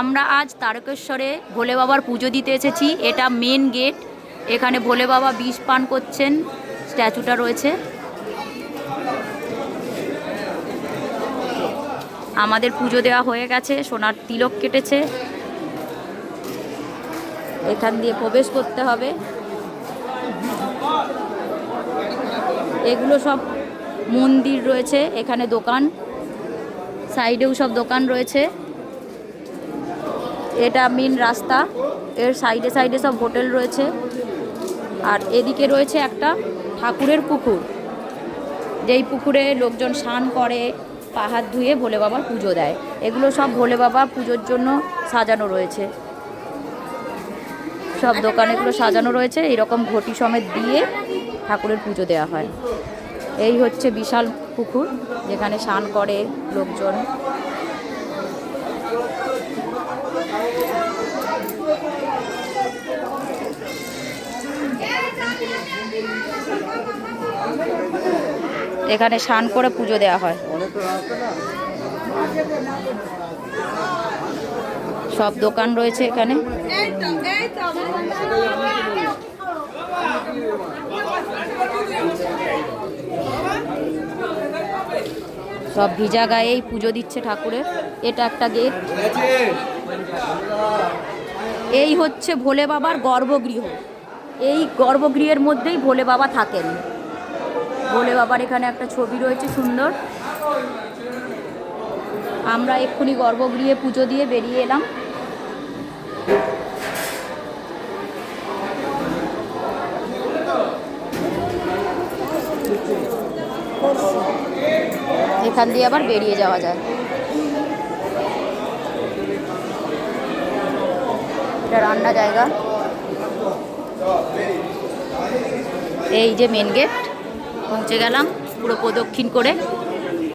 আমরা আজ তারকেশ্বরে ভোলে বাবার পুজো দিতে এসেছি। এটা মেন গেট এখানে ভোলে বাবা বিষ পান করছেন। স্ট্যাচুটা রয়েছে। আমাদের পুজো দেওয়া হয়ে গেছে। সোনার তিলক কেটেছে। এখান দিয়ে প্রবেশ করতে হবে। এগুলো সব মন্দির রয়েছে। এখানে দোকান। সাইডেও সব দোকান রয়েছে। এটা মেন রাস্তা। এর সাইডে সাইডে সব হোটেল রয়েছে। আর এদিকে রয়েছে একটা ঠাকুরের পুকুর। যেই পুকুরে লোকজন স্নান করে, পাহাড় ধুয়ে ভোলে বাবার পুজো দেয়। এগুলো সব ভোলে বাবা পুজোর জন্য সাজানো রয়েছে। সব দোকানেগুলো সাজানো রয়েছে। এরকম ঘটি সমেত দিয়ে ঠাকুরের পুজো দেওয়া হয়। এই হচ্ছে বিশাল পুকুর, যেখানে স্নান করে লোকজন। এখানে স্নান করে পুজো দেওয়া হয়। সব দোকান রয়েছে এখানে। সব ভিজা গায়েই পুজো দিচ্ছে ঠাকুরের। এটা একটা গেট। এই হচ্ছে ভোলে বাবার গর্ভগৃহ। এই গর্ভগৃহের মধ্যেই ভোলে বাবা থাকেন। ভোলে বাবার এখানে একটা ছবি রয়েছে সুন্দর। আমরা এক্ষুনি গর্ভগৃহে পুজো দিয়ে বেরিয়ে এলাম। এখান দিয়ে আবার বেরিয়ে যাওয়া যায়। এটা রান্না জায়গা। এই যে মেন গেট পৌঁছে গেলাম, পুরো প্রদক্ষিণ করে।